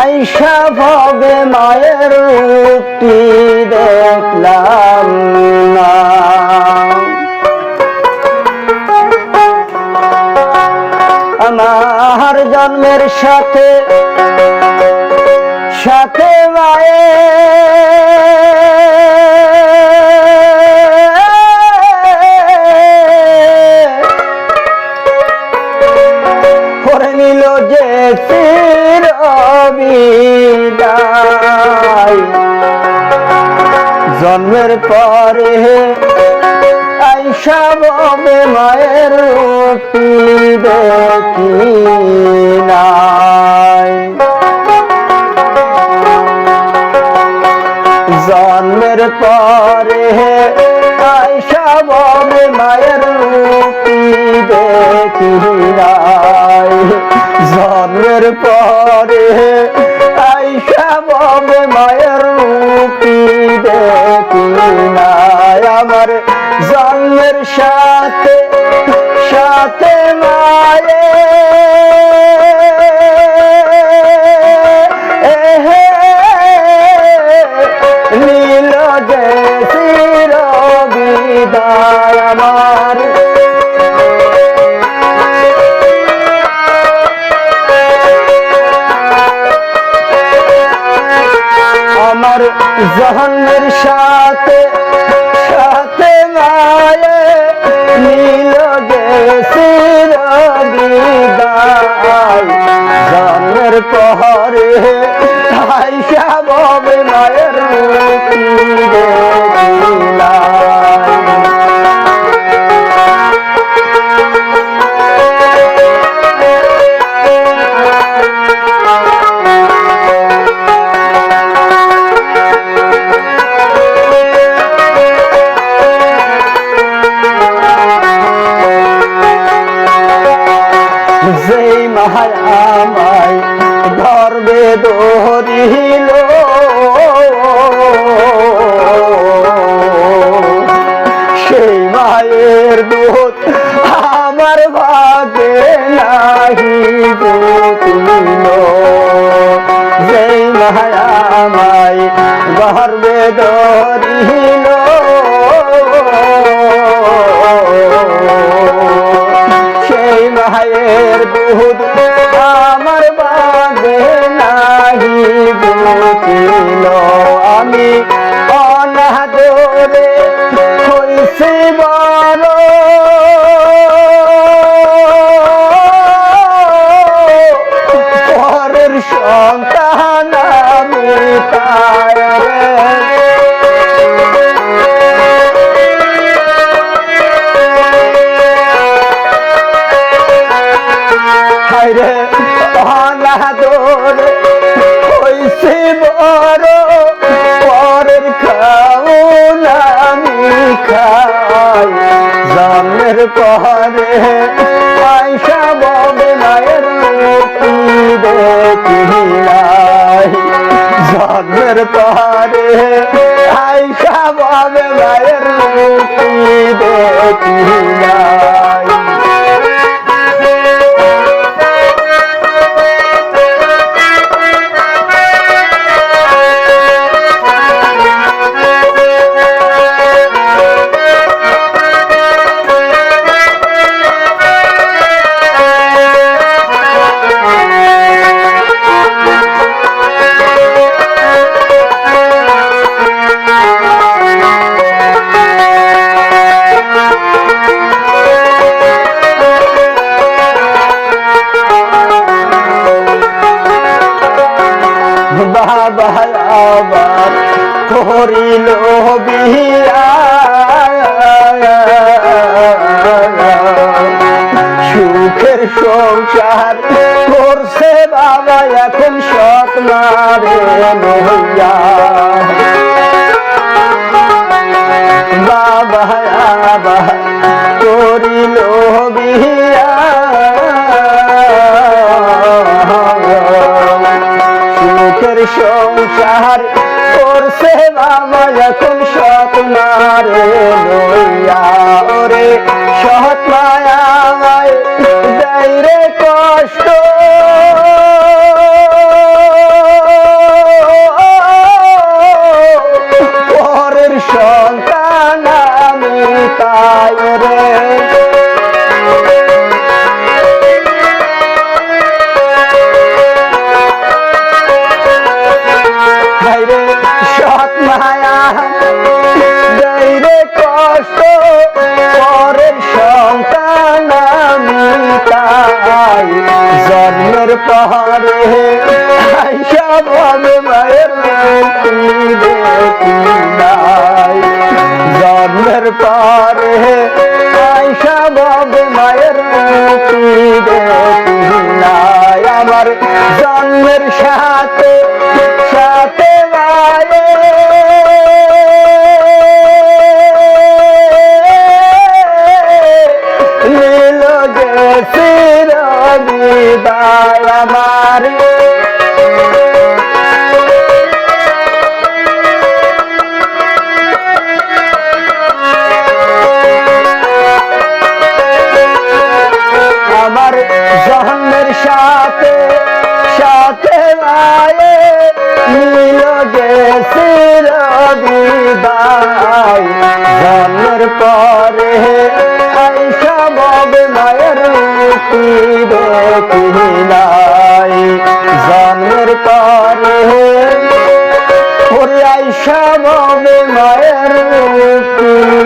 আইসা ভবে মায়ের রূপটি দেখলাম না। আমার জন্মের সাথে সাথে মায়ে জন্মের পরে আইসা ববে মায়ের দেখি নাই। জন্মের পরে আইসা ববে মায়ের দেখি নাই। জন্মের পরে আইসা ববে মায়ের আমার জন্মের সাথে সাথে মায়ে মাহায় আমায় গর্বে ধরিল সেই মায়ের দুধ আমার ভাগে নাহি যেই মাহায় আমায় গর্বে ধরিল মায়ের জন্মের পরে আয়সা ববে মায়ের রূপি দেখিলাই জন্মের পরে আয়সা ববে মায়ের সংসার করছে বাবা, এখন সৎ মারে বাবা আবার করিল সুখের সংসার করছে বাবা, এখন সৎ মারে ওরে সৎ মায়ামায় জন্মের পরে আইসা ববে মায়ের জন্মের পরে আইসা ববে মায়ের দেখি নাই। আমার জন্মের সাথে সাথে নীল গেছির বিদায় জন্মের পরে সব মায়ের তুমি দেখি নাই। জন্মের পরে ওরে বাবে মায়ের তুমি